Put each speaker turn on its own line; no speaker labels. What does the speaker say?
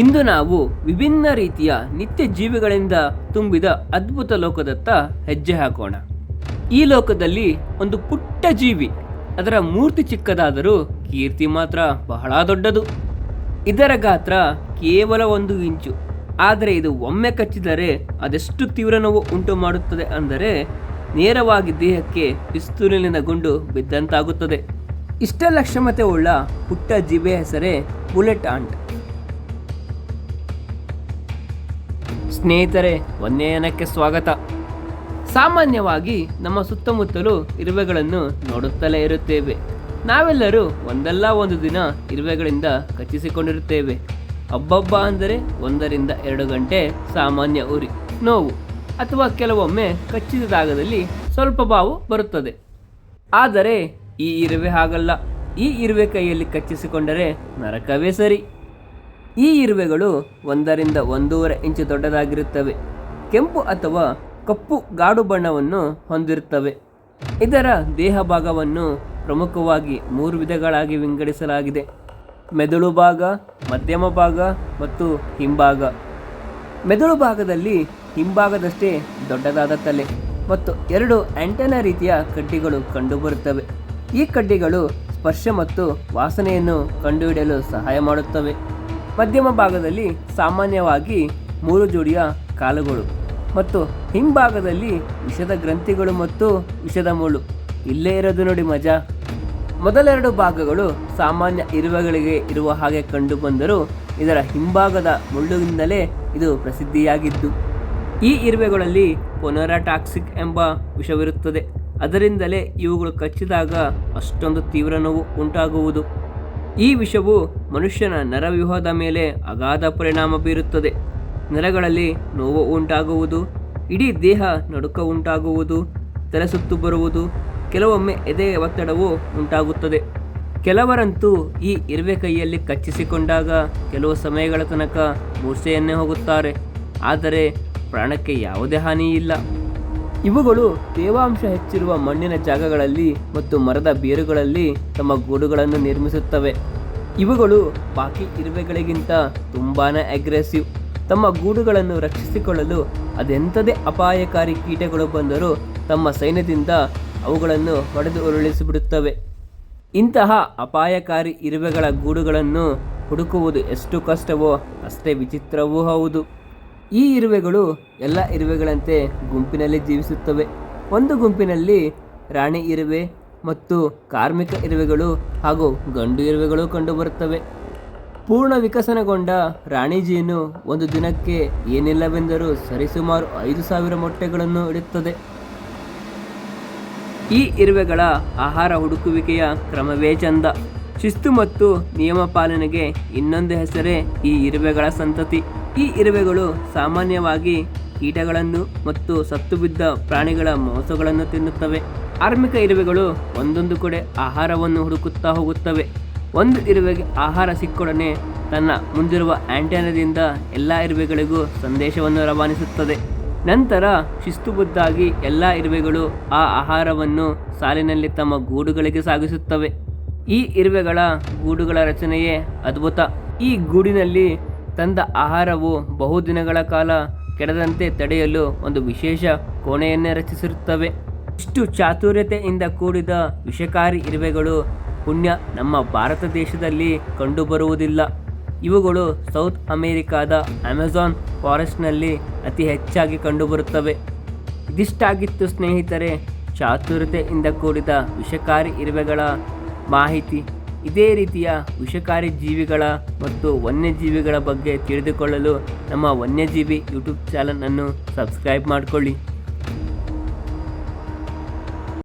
ಇಂದು ನಾವು ವಿಭಿನ್ನ ರೀತಿಯ ನಿತ್ಯ ಜೀವಿಗಳಿಂದ ತುಂಬಿದ ಅದ್ಭುತ ಲೋಕದತ್ತ ಹೆಜ್ಜೆ ಹಾಕೋಣ. ಈ ಲೋಕದಲ್ಲಿ ಒಂದು ಪುಟ್ಟ ಜೀವಿ, ಅದರ ಮೂರ್ತಿ ಚಿಕ್ಕದಾದರೂ ಕೀರ್ತಿ ಮಾತ್ರ ಬಹಳ ದೊಡ್ಡದು. ಇದರ ಗಾತ್ರ ಕೇವಲ ಒಂದು ಇಂಚು, ಆದರೆ ಇದು ಒಮ್ಮೆ ಕಚ್ಚಿದರೆ ಅದೆಷ್ಟು ತೀವ್ರ ನೋವು ಉಂಟು ಮಾಡುತ್ತದೆ ಅಂದರೆ ನೇರವಾಗಿ ದೇಹಕ್ಕೆ ಪಿಸ್ತೂರಿನ ಗುಂಡು ಬಿದ್ದಂತಾಗುತ್ತದೆ. ಇಷ್ಟೆಲ್ಲ ಕ್ಷಮತೆ ಉಳ್ಳ ಪುಟ್ಟ ಜೀವಿಯ ಹೆಸರೇ ಬುಲೆಟ್ ಆಂಟ್. ಸ್ನೇಹಿತರೆ ವನ್ಯಯಾನಕ್ಕೆ ಸ್ವಾಗತ? ಸಾಮಾನ್ಯವಾಗಿ ನಮ್ಮ ಸುತ್ತಮುತ್ತಲು ಇರುವೆಗಳನ್ನು ನೋಡುತ್ತಲೇ ಇರುತ್ತೇವೆ. ನಾವೆಲ್ಲರೂ ಒಂದಲ್ಲ ಒಂದು ದಿನ ಇರುವೆಗಳಿಂದ ಕಚ್ಚಿಸಿಕೊಂಡಿರುತ್ತೇವೆ. ಹಬ್ಬಬ್ಬ ಅಂದರೆ ಒಂದರಿಂದ ಎರಡು ಗಂಟೆ ಸಾಮಾನ್ಯ ಉರಿ, ನೋವು, ಅಥವಾ ಕೆಲವೊಮ್ಮೆ ಕಚ್ಚಿದ ಜಾಗದಲ್ಲಿ ಸ್ವಲ್ಪ ಬಾವು ಬರುತ್ತದೆ. ಆದರೆ ಈ ಇರುವೆ ಹಾಗಲ್ಲ. ಈ ಇರುವೆ ಕೈಯಲ್ಲಿ ಕಚ್ಚಿಸಿಕೊಂಡರೆ ನರಕವೇ ಸರಿ. ಈ ಇರುವೆಗಳು ಒಂದರಿಂದ ಒಂದೂವರೆ ಇಂಚು ದೊಡ್ಡದಾಗಿರುತ್ತವೆ. ಕೆಂಪು ಅಥವಾ ಕಪ್ಪು ಗಾಡು ಬಣ್ಣವನ್ನು ಹೊಂದಿರುತ್ತವೆ. ಇದರ ದೇಹ ಭಾಗವನ್ನು ಪ್ರಮುಖವಾಗಿ ಮೂರು ವಿಧಗಳಾಗಿ ವಿಂಗಡಿಸಲಾಗಿದೆ. ಮೆದುಳು ಭಾಗ, ಮಧ್ಯಮ ಭಾಗ ಮತ್ತು ಹಿಂಭಾಗ. ಮೆದುಳು ಭಾಗದಲ್ಲಿ ಹಿಂಭಾಗದಷ್ಟೇ ದೊಡ್ಡದಾದ ತಲೆ ಮತ್ತು ಎರಡು ಆಂಟೆನಾ ರೀತಿಯ ಕಡ್ಡಿಗಳು ಕಂಡುಬರುತ್ತವೆ. ಈ ಕಡ್ಡಿಗಳು ಸ್ಪರ್ಶ ಮತ್ತು ವಾಸನೆಯನ್ನು ಕಂಡುಹಿಡಿಯಲು ಸಹಾಯ ಮಾಡುತ್ತವೆ. ಮಧ್ಯಮ ಭಾಗದಲ್ಲಿ ಸಾಮಾನ್ಯವಾಗಿ ಮೂರು ಜೋಡಿಯ ಕಾಲುಗಳು ಮತ್ತು ಹಿಂಭಾಗದಲ್ಲಿ ವಿಷದ ಗ್ರಂಥಿಗಳು ಮತ್ತು ವಿಷದ ಮುಳ್ಳು ಇಲ್ಲೇ ಇರೋದು ನೋಡಿ ಮಜಾ. ಮೊದಲೆರಡು ಭಾಗಗಳು ಸಾಮಾನ್ಯ ಇರುವೆಗಳಿಗೆ ಇರುವ ಹಾಗೆ ಕಂಡುಬಂದರೂ ಇದರ ಹಿಂಭಾಗದ ಮುಳ್ಳುವಿಂದಲೇ ಇದು ಪ್ರಸಿದ್ಧಿಯಾಗಿದ್ದು, ಈ ಇರುವೆಗಳಲ್ಲಿ ಪೊನೊರಾಟಾಕ್ಸಿಕ್ ಎಂಬ ವಿಷವಿರುತ್ತದೆ. ಅದರಿಂದಲೇ ಇವುಗಳು ಕಚ್ಚಿದಾಗ ಅಷ್ಟೊಂದು ತೀವ್ರ ನೋವು ಉಂಟಾಗುವುದು. ಈ ವಿಷವು ಮನುಷ್ಯನ ನರವ್ಯೂಹದ ಮೇಲೆ ಅಗಾಧ ಪರಿಣಾಮ ಬೀರುತ್ತದೆ. ನರಗಳಲ್ಲಿ ನೋವು ಉಂಟಾಗುವುದು, ಇಡೀ ದೇಹ ನಡುಕ ಉಂಟಾಗುವುದು, ತಲೆ ಸುತ್ತು ಬರುವುದು, ಕೆಲವೊಮ್ಮೆ ಎದೆಯ ಒತ್ತಡವು ಉಂಟಾಗುತ್ತದೆ. ಕೆಲವರಂತೂ ಈ ಇರುವೆ ಕೈಯಲ್ಲಿ ಕಚ್ಚಿಸಿಕೊಂಡಾಗ ಕೆಲವು ಸಮಯಗಳ ತನಕ ಮೂರ್ಛೆಯನ್ನೇ ಹೋಗುತ್ತಾರೆ. ಆದರೆ ಪ್ರಾಣಕ್ಕೆ ಯಾವುದೇ ಹಾನಿ ಇಲ್ಲ ಇವುಗಳು ತೇವಾಂಶ ಹೆಚ್ಚಿರುವ ಮಣ್ಣಿನ ಜಾಗಗಳಲ್ಲಿ ಮತ್ತು ಮರದ ಬೇರುಗಳಲ್ಲಿ ತಮ್ಮ ಗೂಡುಗಳನ್ನು ನಿರ್ಮಿಸುತ್ತವೆ. ಇವುಗಳು ಬಾಕಿ ಇರುವೆಗಳಿಗಿಂತ ತುಂಬಾ ಅಗ್ರೆಸಿವ್ ತಮ್ಮ ಗೂಡುಗಳನ್ನು ರಕ್ಷಿಸಿಕೊಳ್ಳಲು ಅದೆಂಥದೇ ಅಪಾಯಕಾರಿ ಕೀಟಗಳು ಬಂದರೂ ತಮ್ಮ ಸೈನ್ಯದಿಂದ ಅವುಗಳನ್ನು ಹೊಡೆದು ಉರುಳಿಸಿಬಿಡುತ್ತವೆ. ಇಂತಹ ಅಪಾಯಕಾರಿ ಇರುವೆಗಳ ಗೂಡುಗಳನ್ನು ಹುಡುಕುವುದು ಎಷ್ಟು ಕಷ್ಟವೋ ಅಷ್ಟೇ ವಿಚಿತ್ರವೂ ಹೌದು. ಈ ಇರುವೆಗಳು ಎಲ್ಲ ಇರುವೆಗಳಂತೆ ಗುಂಪಿನಲ್ಲಿ ಜೀವಿಸುತ್ತವೆ. ಒಂದು ಗುಂಪಿನಲ್ಲಿ ರಾಣಿ ಇರುವೆ ಮತ್ತು ಕಾರ್ಮಿಕ ಇರುವೆಗಳು ಹಾಗೂ ಗಂಡು ಇರುವೆಗಳು ಕಂಡುಬರುತ್ತವೆ. ಪೂರ್ಣ ವಿಕಸನಗೊಂಡ ರಾಣಿ ಜೀನು ಒಂದು ದಿನಕ್ಕೆ ಏನಿಲ್ಲವೆಂದರೂ ಸರಿಸುಮಾರು ಐದು ಸಾವಿರ ಮೊಟ್ಟೆಗಳನ್ನು ಇಡುತ್ತದೆ. ಈ ಇರುವೆಗಳ ಆಹಾರ ಹುಡುಕುವಿಕೆಯ ಕ್ರಮವೇ ಚಂದ. ಶಿಸ್ತು ಮತ್ತು ನಿಯಮ ಪಾಲನೆಗೆ ಇನ್ನೊಂದು ಹೆಸರೇ ಈ ಇರುವೆಗಳ ಸಂತತಿ. ಈ ಇರುವೆಗಳು ಸಾಮಾನ್ಯವಾಗಿ ಕೀಟಗಳನ್ನು ಮತ್ತು ಸತ್ತು ಬಿದ್ದ ಪ್ರಾಣಿಗಳ ಮಾಂಸಗಳನ್ನು ತಿನ್ನುತ್ತವೆ. ಆರ್ಮಿಕ ಇರುವೆಗಳು ಒಂದೊಂದು ಕಡೆ ಆಹಾರವನ್ನು ಹುಡುಕುತ್ತಾ ಹೋಗುತ್ತವೆ. ಒಂದು ಇರುವೆಗೆ ಆಹಾರ ಸಿಕ್ಕೊಡನೆ ತನ್ನ ಮುಂದಿರುವ ಆಂಟೆನದಿಂದ ಎಲ್ಲ ಇರುವೆಗಳಿಗೂ ಸಂದೇಶವನ್ನು ರವಾನಿಸುತ್ತದೆ. ನಂತರ ಶಿಸ್ತುಬದ್ಧಾಗಿ ಎಲ್ಲ ಇರುವೆಗಳು ಆ ಆಹಾರವನ್ನು ಸಾಲಿನಲ್ಲಿ ತಮ್ಮ ಗೂಡುಗಳಿಗೆ ಸಾಗಿಸುತ್ತವೆ. ಈ ಇರುವೆಗಳ ಗೂಡುಗಳ ರಚನೆಯೇ ಅದ್ಭುತ. ಈ ಗೂಡಿನಲ್ಲಿ ತಂದ ಆಹಾರವು ಬಹುದಿನಗಳ ಕಾಲ ಕೆಡದಂತೆ ತಡೆಯಲು ಒಂದು ವಿಶೇಷ ಕೋಣೆಯನ್ನೇ ರಚಿಸಿರುತ್ತವೆ. ಇಷ್ಟು ಚಾತುರ್ಯತೆಯಿಂದ ಕೂಡಿದ ವಿಷಕಾರಿ ಇರುವೆಗಳು ಪುಣ್ಯ ನಮ್ಮ ಭಾರತ ದೇಶದಲ್ಲಿ ಕಂಡುಬರುವುದಿಲ್ಲ. ಇವುಗಳು ಸೌತ್ ಅಮೆರಿಕಾದ ಅಮೆಜಾನ್ ಫಾರೆಸ್ಟ್ನಲ್ಲಿ ಅತಿ ಹೆಚ್ಚಾಗಿ ಕಂಡುಬರುತ್ತವೆ. ಇದಿಷ್ಟಾಗಿತ್ತು ಸ್ನೇಹಿತರೆ, ಚಾತುರ್ಯತೆಯಿಂದ ಕೂಡಿದ ವಿಷಕಾರಿ ಇರುವೆಗಳ ಮಾಹಿತಿ. ಇದೇ ರೀತಿಯ ವಿಷಕಾರಿ ಜೀವಿಗಳ ಮತ್ತು ವನ್ಯಜೀವಿಗಳ ಬಗ್ಗೆ ತಿಳಿದುಕೊಳ್ಳಲು ನಮ್ಮ ವನ್ಯಜೀವಿ ಯೂಟ್ಯೂಬ್ ಚಾನಲನ್ನು ಸಬ್ಸ್ಕ್ರೈಬ್ ಮಾಡಿಕೊಳ್ಳಿ.